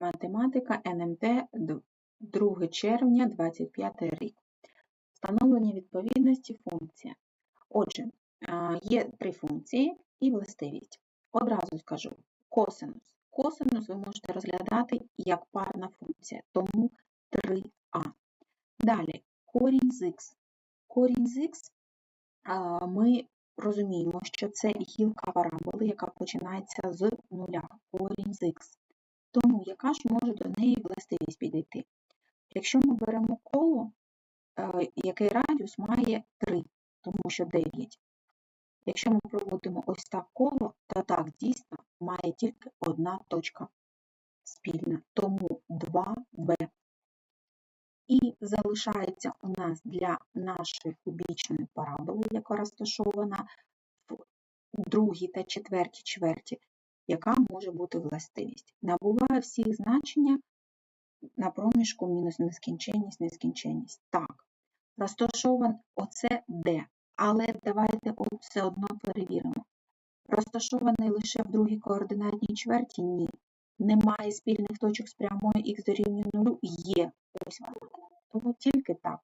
Математика НМТ 2 червня 25 рік. Встановлення відповідності функція. Отже, є три функції і властивість. Одразу скажу косинус. Косинус ви можете розглядати як парна функція, тому 3а. Далі корінь з х. Корінь з х ми розуміємо, що це гілка параболи, яка починається з нуля, корінь з х. Тому яка ж може до неї властивість підійти? Якщо ми беремо коло, е, який радіус має 3, тому що 9. Якщо ми проводимо ось так коло, то так дійсно має тільки одна точка спільна, тому 2b. І залишається у нас для нашої кубічної параболи, яка розташована в другій та четвертій чверті, яка може бути властивість. Набуває всіх значення на проміжку мінус нескінченність, нескінченність. Так, розташован оце D, але давайте все одно перевіримо. Розташований лише в другій координатній чверті? Ні. Немає спільних точок з прямою х дорівнює нулю? Є. Ось вона. Тому тільки так.